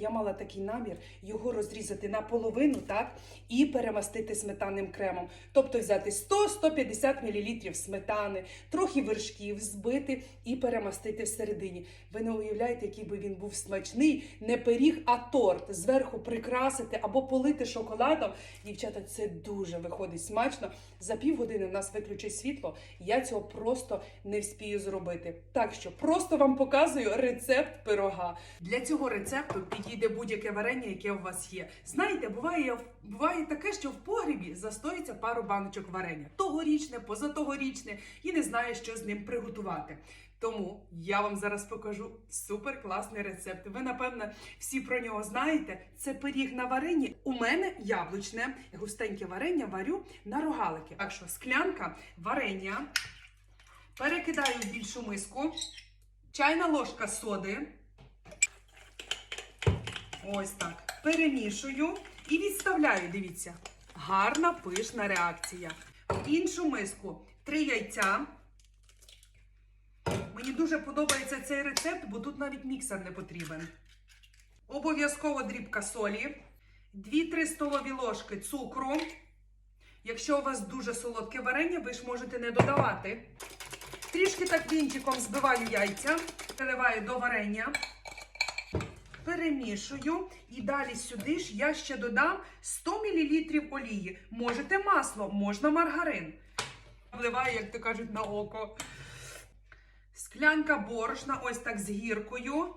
я мала такий намір його розрізати наполовину, так, і перемастити сметанним кремом. Тобто взяти 100-150 мл сметани, трохи вершків, збити і перемастити всередині. Ви не уявляєте, який би він був смачний, не пиріг, а торт. Зверху прикрасити або полити шоколадом. Дівчата, це дуже виходить смачно. За півгодини в нас виключить світло. Я цього просто не вспію зробити. Так що просто вам показую рецепт пирога. Для цього рецепту підійде будь-яке варення, яке у вас є. Знаєте, буває, буває таке, що в погрібі застоїться пару баночок варення. Тогорічне, позатогорічне, і не знає, що з ним приготувати. Тому я вам зараз покажу супер класний рецепт. Ви, напевно, всі про нього знаєте. Це пиріг на варенні. У мене яблучне, густеньке варення варю на рогалики. Так що склянка варення перекидаю в більшу миску, чайна ложка соди. Ось так. Перемішую і відставляю. Дивіться. Гарна пишна реакція. В іншу миску три яйця. Мені дуже подобається цей рецепт, бо тут навіть міксер не потрібен. Обов'язково дрібка солі, 2-3 столові ложки цукру. Якщо у вас дуже солодке варення, ви ж можете не додавати. Трішки так вінчиком збиваю яйця, переливаю до варення, перемішую. І далі сюди ж я ще додам 100 мл олії. Можете масло, можна маргарин. Вливаю, як то кажуть, на око. Склянка борошна, ось так з гіркою.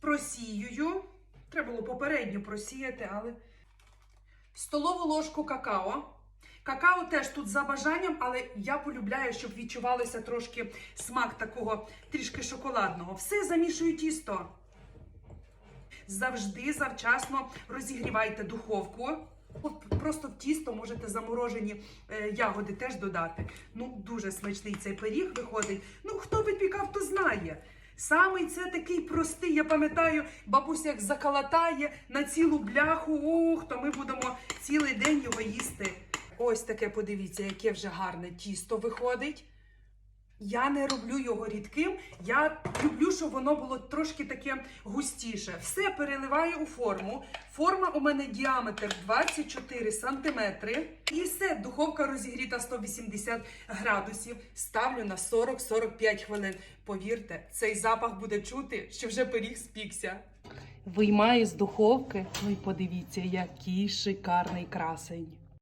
Просіюю. Треба було попередньо просіяти, але. Столову ложку какао. Какао теж тут за бажанням, але я полюбляю, щоб відчувалося трошки смак такого трішки шоколадного. Все замішую тісто. Завжди завчасно розігрівайте духовку. Просто в тісто можете заморожені е, ягоди теж додати. Ну, дуже смачний цей пиріг виходить. Ну, хто випікав, то знає. Самий це такий простий. Я пам'ятаю, бабуся як закалатає на цілу бляху. Ух, то ми будемо цілий день його їсти. Ось таке, подивіться, яке вже гарне тісто виходить. Я не роблю його рідким. Я люблю, щоб воно було трошки таке густіше. Все переливаю у форму. Форма у мене діаметр 24 см. І все, духовка розігріта 180 градусів. Ставлю на 40-45 хвилин. Повірте, цей запах буде чути, що вже пиріг спікся. Виймаю з духовки. Ну і подивіться, який шикарний красень.